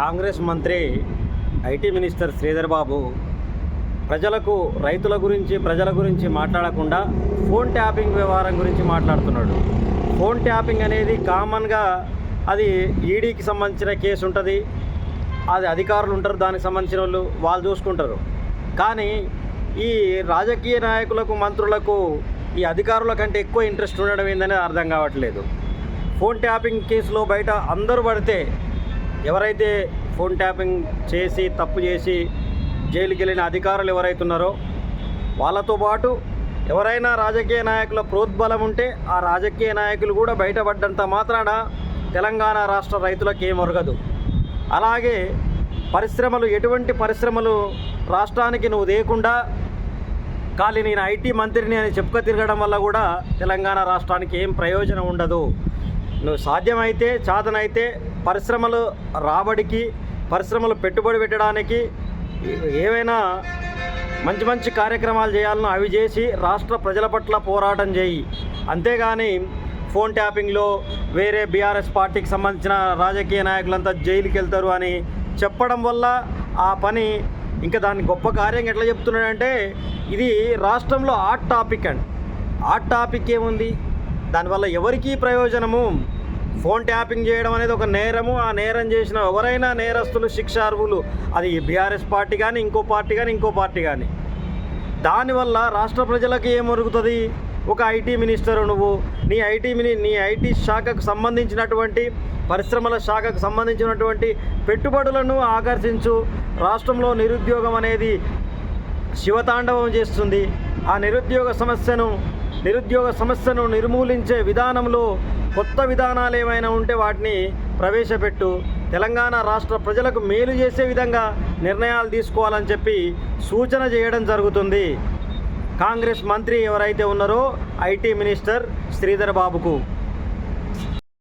కాంగ్రెస్ మంత్రి IT minister Sridhar Babu ప్రజలకు రైతుల గురించి ప్రజల గురించి మాట్లాడకుండా ఫోన్ ట్యాపింగ్ వ్యవహారం గురించి మాట్లాడుతున్నాడు. ఫోన్ ట్యాపింగ్ అనేది కామన్గా అది ఈడీకి సంబంధించిన కేసు ఉంటుంది. అది అధికారులు ఉంటారు దానికి సంబంధించిన వాళ్ళు వాళ్ళు చూసుకుంటారు. కానీ ఈ రాజకీయ నాయకులకు మంత్రులకు ఈ అధికారుల కంటే ఎక్కువ ఇంట్రెస్ట్ ఉండడం ఏందని అర్థం కావట్లేదు. ఫోన్ ట్యాపింగ్ కేసులో బయట అందరూ పడితే ఎవరైతే ఫోన్ ట్యాపింగ్ చేసి తప్పు చేసి జైలుకి వెళ్ళిన అధికారులు ఎవరైతే ఉన్నారో వాళ్ళతో పాటు ఎవరైనా రాజకీయ నాయకుల ప్రోద్బలం ఉంటే ఆ రాజకీయ నాయకులు కూడా బయటపడ్డంత మాత్రాన తెలంగాణ రాష్ట్ర రైతులకు ఏం ఒరగదు. అలాగే పరిశ్రమలు ఎటువంటి పరిశ్రమలు రాష్ట్రానికి నువ్వు దేకుండా ఖాళీ నేను ఐటీ మంత్రిని అని చెప్పుక తిరగడం వల్ల కూడా తెలంగాణ రాష్ట్రానికి ఏం ప్రయోజనం ఉండదు. నువ్వు సాధ్యమైతే చాతనైతే పరిశ్రమలు రాబడికి పరిశ్రమలు పెట్టుబడి పెట్టడానికి ఏవైనా మంచి మంచి కార్యక్రమాలు చేయాలనో అవి చేసి రాష్ట్ర ప్రజల పట్ల పోరాటం చేయి. అంతేగాని ఫోన్ ట్యాపింగ్లో వేరే బీఆర్ఎస్ పార్టీకి సంబంధించిన రాజకీయ నాయకులంతా జైలుకి వెళ్తారు అని చెప్పడం వల్ల ఆ పని ఇంకా దాని గొప్ప కార్యం ఎట్లా చెప్తున్నాడంటే ఇది రాష్ట్రంలో హాట్ టాపిక్ అండి. హాట్ టాపిక్ ఏముంది? దానివల్ల ఎవరికీ ప్రయోజనము? ఫోన్ ట్యాపింగ్ చేయడం అనేది ఒక నేరము. ఆ నేరం చేసిన ఎవరైనా నేరస్తులు శిక్షార్హులు అది బీఆర్ఎస్ పార్టీ కానీ ఇంకో పార్టీ కానీ ఇంకో పార్టీ కానీ. దానివల్ల రాష్ట్ర ప్రజలకు ఏమొరుగుతుంది ఒక ఐటీ మినిస్టర్ నువ్వు నీ ఐటీ మిని నీ ఐటీ శాఖకు సంబంధించినటువంటి పరిశ్రమల శాఖకు సంబంధించినటువంటి పెట్టుబడులను ఆకర్షించు. రాష్ట్రంలో నిరుద్యోగం అనేది శివతాండవం చేస్తుంది. ఆ నిరుద్యోగ సమస్యను నిరుద్యోగ సమస్యను నిర్మూలించే విధానంలో కొత్త విధానాలు ఏమైనా ఉంటే వాటిని ప్రవేశపెట్టు. తెలంగాణ రాష్ట్ర ప్రజలకు మేలు చేసే విధంగా నిర్ణయాలు తీసుకోవాలని చెప్పి సూచన చేయడం జరుగుతుంది. కాంగ్రెస్ మంత్రి ఎవరైతే ఉన్నారో ఐటీ మినిస్టర్ శ్రీధర్ బాబుకు.